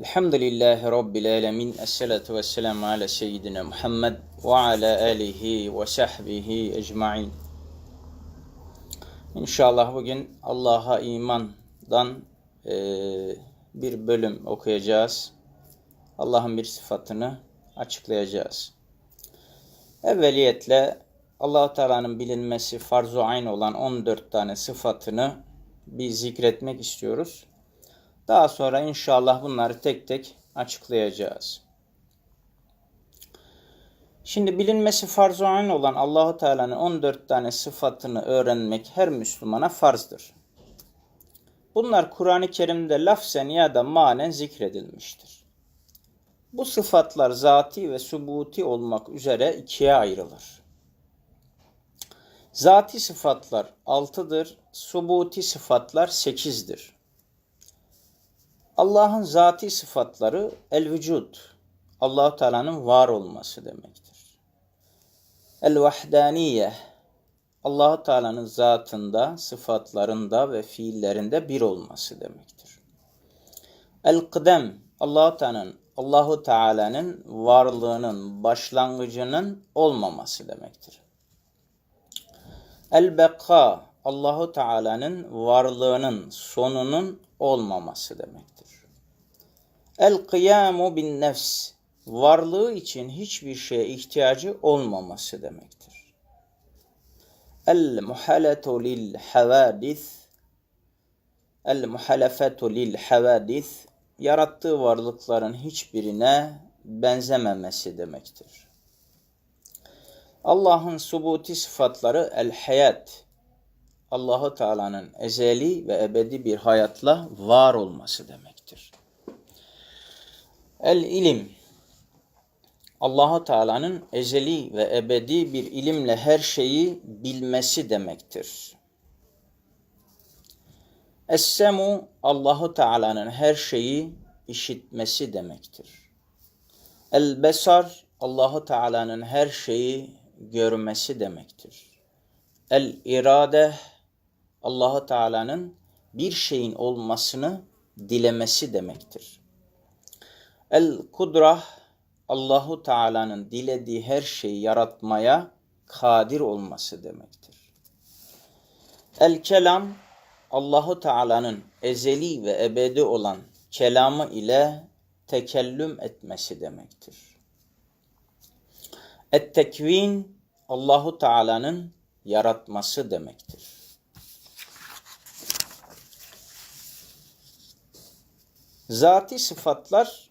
Elhamdülillahi Rabbil alemin. Esselatu vesselamu ala seyyidina Muhammed ve ala alihi ve sahbihi ecmain. İnşallah bugün Allah'a imandan e, bir bölüm okuyacağız. Allah'ın bir sıfatını açıklayacağız. Evveliyetle allah Teala'nın bilinmesi farz-ı ayn olan 14 tane sıfatını bir zikretmek istiyoruz. Daha sonra inşallah bunları tek tek açıklayacağız. Şimdi bilinmesi farz-ı ayn olan Allahu Teala'nın 14 tane sıfatını öğrenmek her Müslümana farzdır. Bunlar Kur'an-ı Kerim'de lafzen ya da manen zikredilmiştir. Bu sıfatlar zati ve subuti olmak üzere ikiye ayrılır. Zati sıfatlar altıdır, subuti sıfatlar sekizdir. Allah'ın zati sıfatları el vücud, Allahu Teala'nın var olması demektir. El vahdaniye, Allahu Teala'nın zatında, sıfatlarında ve fiillerinde bir olması demektir. El kıdem, Allahu Teala'nın Allahu Teala'nın varlığının başlangıcının olmaması demektir. El beka, Allahu Teala'nın varlığının sonunun olmaması demektir. El kıyamu bin nefs, varlığı için hiçbir şeye ihtiyacı olmaması demektir. El muhaletu lil havadis, el muhalefetu lil havadis, yarattığı varlıkların hiçbirine benzememesi demektir. Allah'ın subuti sıfatları el hayat, Allahu Teala'nın ezeli ve ebedi bir hayatla var olması demektir. El ilim, Allahu Teala'nın ezeli ve ebedi bir ilimle her şeyi bilmesi demektir. Es-semu Allahu Teala'nın her şeyi işitmesi demektir. El-besar Allahu Teala'nın her şeyi görmesi demektir. El-irade Allahu Teala'nın bir şeyin olmasını dilemesi demektir. El-kudrah Allahu Teala'nın dilediği her şeyi yaratmaya kadir olması demektir. El-kelam Allahu Teala'nın ezeli ve ebedi olan kelamı ile tekellüm etmesi demektir. Et-tekvin Allahu Teala'nın yaratması demektir. Zati sıfatlar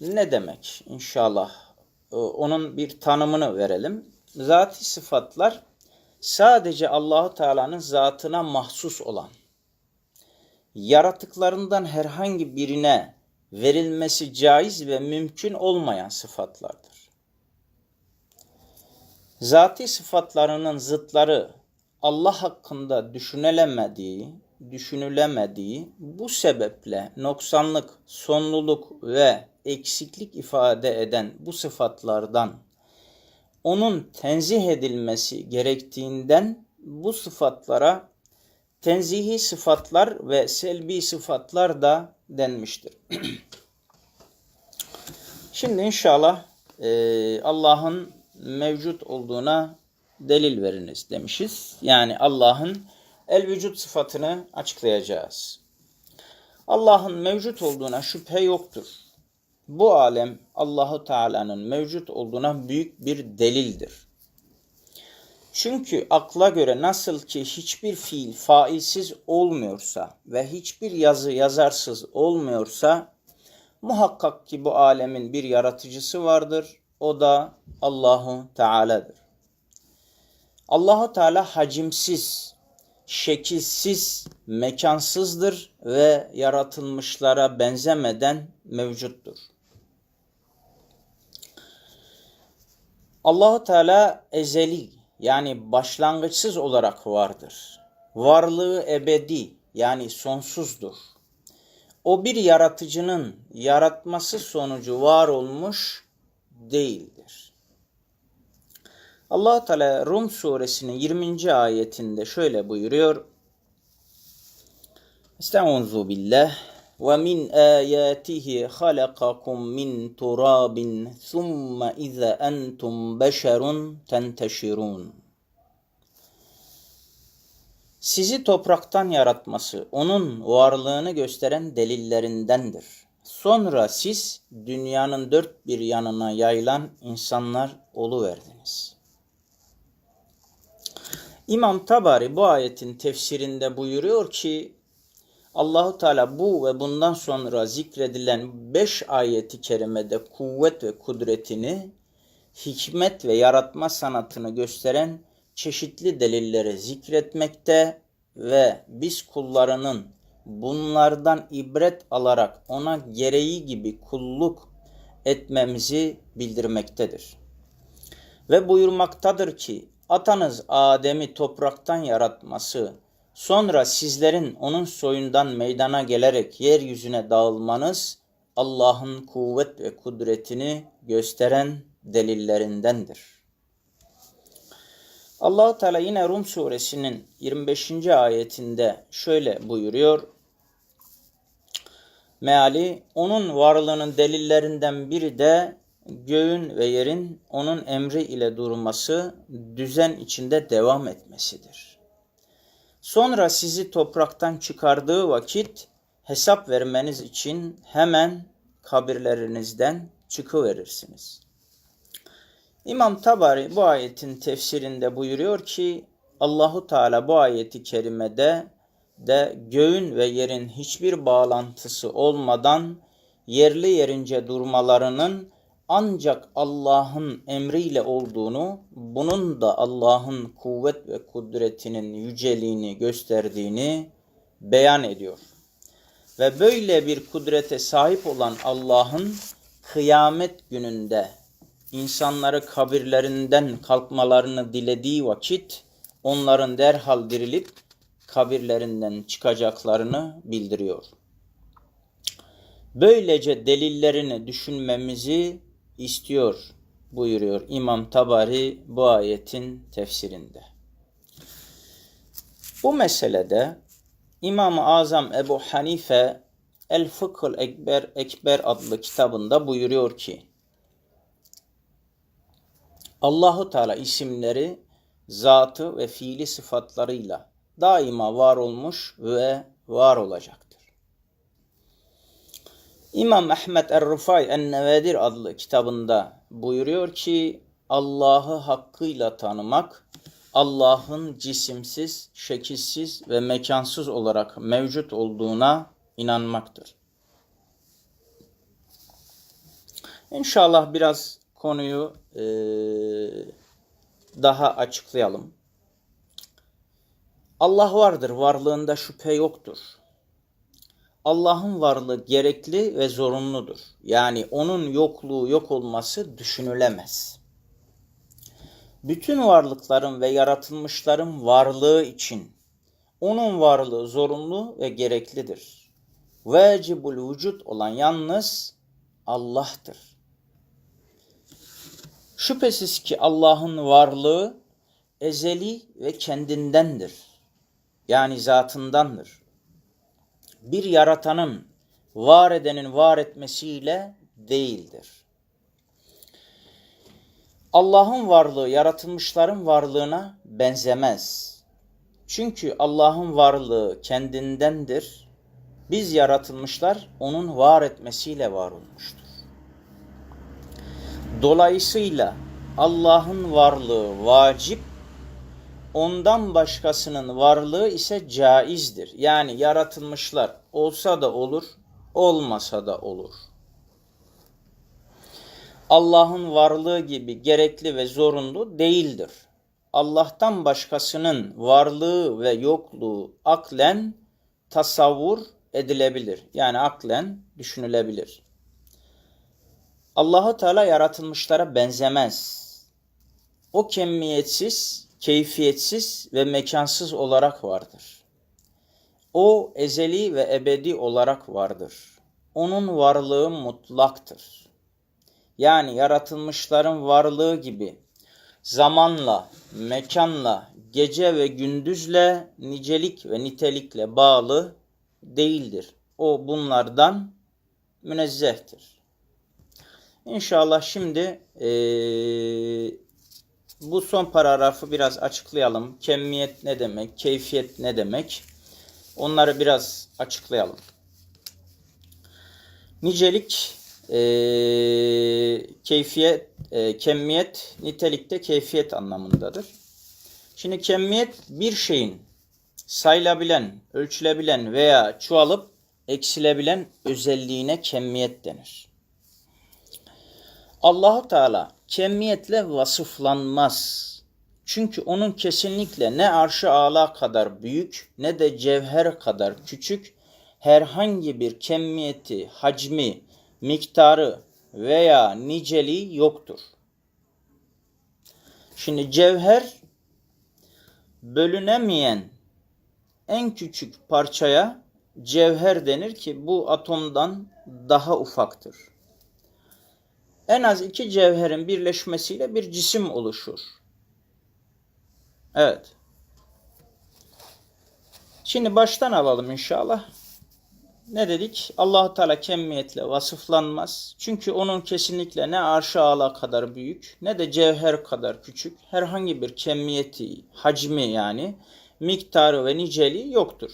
ne demek? İnşallah e, onun bir tanımını verelim. Zati sıfatlar sadece Allahu Teala'nın zatına mahsus olan yaratıklarından herhangi birine verilmesi caiz ve mümkün olmayan sıfatlardır. Zati sıfatlarının zıtları Allah hakkında düşünülemediği, düşünülemediği bu sebeple noksanlık, sonluluk ve eksiklik ifade eden bu sıfatlardan onun tenzih edilmesi gerektiğinden bu sıfatlara tenzihi sıfatlar ve selbi sıfatlar da denmiştir. Şimdi inşallah e, Allah'ın mevcut olduğuna delil veriniz demişiz. Yani Allah'ın el vücut sıfatını açıklayacağız. Allah'ın mevcut olduğuna şüphe yoktur. Bu alem Allahu Teala'nın mevcut olduğuna büyük bir delildir. Çünkü akla göre nasıl ki hiçbir fiil failsiz olmuyorsa ve hiçbir yazı yazarsız olmuyorsa muhakkak ki bu alemin bir yaratıcısı vardır. O da Allahu Teala'dır. Allahu Teala hacimsiz, şekilsiz, mekansızdır ve yaratılmışlara benzemeden mevcuttur. Allahu Teala ezeli yani başlangıçsız olarak vardır. Varlığı ebedi yani sonsuzdur. O bir yaratıcının yaratması sonucu var olmuş değildir allah Teala Rum suresinin 20. ayetinde şöyle buyuruyor. Estaizu billah ve min ayatihi halakakum min turabin thumma iza entum beşerun tenteşirun. Sizi topraktan yaratması onun varlığını gösteren delillerindendir. Sonra siz dünyanın dört bir yanına yayılan insanlar oluverdiniz.'' İmam Tabari bu ayetin tefsirinde buyuruyor ki Allahu Teala bu ve bundan sonra zikredilen beş ayeti kerimede kuvvet ve kudretini, hikmet ve yaratma sanatını gösteren çeşitli delilleri zikretmekte ve biz kullarının bunlardan ibret alarak ona gereği gibi kulluk etmemizi bildirmektedir. Ve buyurmaktadır ki atanız Adem'i topraktan yaratması, sonra sizlerin onun soyundan meydana gelerek yeryüzüne dağılmanız Allah'ın kuvvet ve kudretini gösteren delillerindendir. Allahu Teala yine Rum suresinin 25. ayetinde şöyle buyuruyor. Meali onun varlığının delillerinden biri de göğün ve yerin onun emri ile durması, düzen içinde devam etmesidir. Sonra sizi topraktan çıkardığı vakit hesap vermeniz için hemen kabirlerinizden çıkıverirsiniz. İmam Tabari bu ayetin tefsirinde buyuruyor ki Allahu Teala bu ayeti kerimede de göğün ve yerin hiçbir bağlantısı olmadan yerli yerince durmalarının ancak Allah'ın emriyle olduğunu, bunun da Allah'ın kuvvet ve kudretinin yüceliğini gösterdiğini beyan ediyor. Ve böyle bir kudrete sahip olan Allah'ın kıyamet gününde insanları kabirlerinden kalkmalarını dilediği vakit onların derhal dirilip kabirlerinden çıkacaklarını bildiriyor. Böylece delillerini düşünmemizi istiyor buyuruyor İmam Tabari bu ayetin tefsirinde. Bu meselede İmam-ı Azam Ebu Hanife El Fıkhıl Ekber Ekber adlı kitabında buyuruyor ki Allahu Teala isimleri, zatı ve fiili sıfatlarıyla daima var olmuş ve var olacaktır. İmam Ahmet Er-Rıfay En-Nevedir adlı kitabında buyuruyor ki Allah'ı hakkıyla tanımak, Allah'ın cisimsiz, şekilsiz ve mekansız olarak mevcut olduğuna inanmaktır. İnşallah biraz konuyu e, daha açıklayalım. Allah vardır, varlığında şüphe yoktur. Allah'ın varlığı gerekli ve zorunludur. Yani onun yokluğu yok olması düşünülemez. Bütün varlıkların ve yaratılmışların varlığı için onun varlığı zorunlu ve gereklidir. Vecibul vücut olan yalnız Allah'tır. Şüphesiz ki Allah'ın varlığı ezeli ve kendindendir. Yani zatındandır. Bir yaratanın, var edenin var etmesiyle değildir. Allah'ın varlığı yaratılmışların varlığına benzemez. Çünkü Allah'ın varlığı kendindendir. Biz yaratılmışlar onun var etmesiyle var olmuştur. Dolayısıyla Allah'ın varlığı vacip, ondan başkasının varlığı ise caizdir. Yani yaratılmışlar olsa da olur, olmasa da olur. Allah'ın varlığı gibi gerekli ve zorunlu değildir. Allah'tan başkasının varlığı ve yokluğu aklen tasavvur edilebilir. Yani aklen düşünülebilir. Allahu Teala yaratılmışlara benzemez. O kemiyetsiz, keyfiyetsiz ve mekansız olarak vardır. O ezeli ve ebedi olarak vardır. Onun varlığı mutlaktır. Yani yaratılmışların varlığı gibi zamanla, mekanla, gece ve gündüzle, nicelik ve nitelikle bağlı değildir. O bunlardan münezzehtir. İnşallah şimdi eee, bu son paragrafı biraz açıklayalım. Kemiyet ne demek? Keyfiyet ne demek? Onları biraz açıklayalım. Nicelik, eee, keyfiyet, eee, kemiyet, nitelikte keyfiyet anlamındadır. Şimdi kemiyet bir şeyin sayılabilen, ölçülebilen veya çoğalıp eksilebilen özelliğine kemiyet denir. Allahu Teala kemiyetle vasıflanmaz. Çünkü onun kesinlikle ne arşı ala kadar büyük ne de cevher kadar küçük herhangi bir kemiyeti, hacmi, miktarı veya niceliği yoktur. Şimdi cevher bölünemeyen en küçük parçaya cevher denir ki bu atomdan daha ufaktır. En az iki cevherin birleşmesiyle bir cisim oluşur. Evet. Şimdi baştan alalım inşallah. Ne dedik? Allahu Teala kemiyetle vasıflanmaz. Çünkü onun kesinlikle ne arş ağla kadar büyük ne de cevher kadar küçük herhangi bir kemiyeti, hacmi yani miktarı ve niceliği yoktur.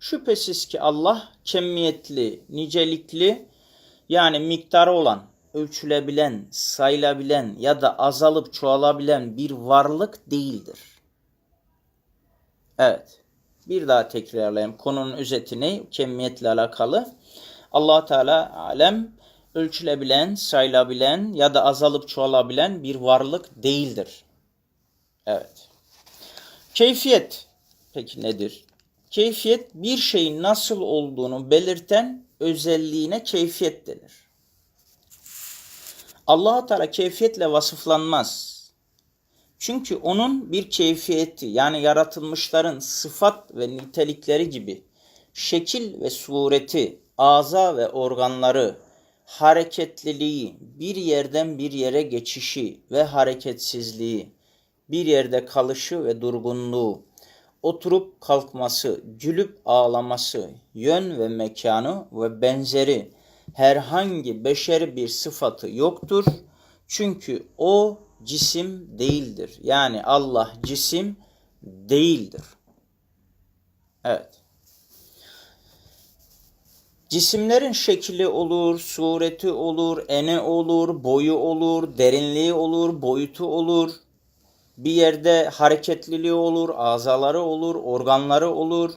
Şüphesiz ki Allah kemiyetli, nicelikli yani miktarı olan, ölçülebilen, sayılabilen ya da azalıp çoğalabilen bir varlık değildir. Evet. Bir daha tekrarlayayım. Konunun özeti ne? Kemiyetle alakalı. allah Teala alem ölçülebilen, sayılabilen ya da azalıp çoğalabilen bir varlık değildir. Evet. Keyfiyet peki nedir? Keyfiyet bir şeyin nasıl olduğunu belirten özelliğine keyfiyet denir. Allah Teala keyfiyetle vasıflanmaz. Çünkü onun bir keyfiyeti yani yaratılmışların sıfat ve nitelikleri gibi şekil ve sureti, aza ve organları, hareketliliği, bir yerden bir yere geçişi ve hareketsizliği, bir yerde kalışı ve durgunluğu, oturup kalkması, gülüp ağlaması, yön ve mekanı ve benzeri herhangi beşeri bir sıfatı yoktur. Çünkü o cisim değildir. Yani Allah cisim değildir. Evet. Cisimlerin şekli olur, sureti olur, ene olur, boyu olur, derinliği olur, boyutu olur. Bir yerde hareketliliği olur, azaları olur, organları olur.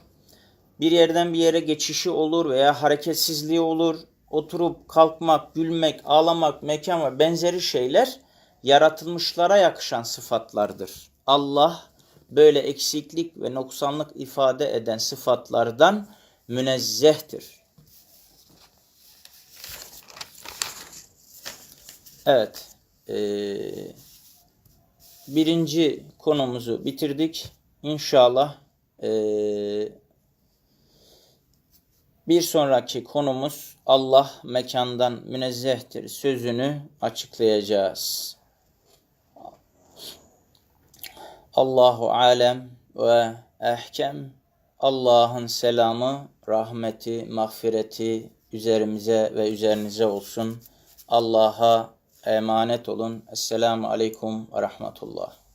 Bir yerden bir yere geçişi olur veya hareketsizliği olur. Oturup kalkmak, gülmek, ağlamak, mekan ve benzeri şeyler yaratılmışlara yakışan sıfatlardır. Allah böyle eksiklik ve noksanlık ifade eden sıfatlardan münezzehtir. Evet. Ee, birinci konumuzu bitirdik. İnşallah ee, bir sonraki konumuz Allah mekandan münezzehtir sözünü açıklayacağız. Allahu alem ve ehkem. Allah'ın selamı, rahmeti, mağfireti üzerimize ve üzerinize olsun. Allah'a emanet olun. Esselamu aleyküm ve rahmetullah.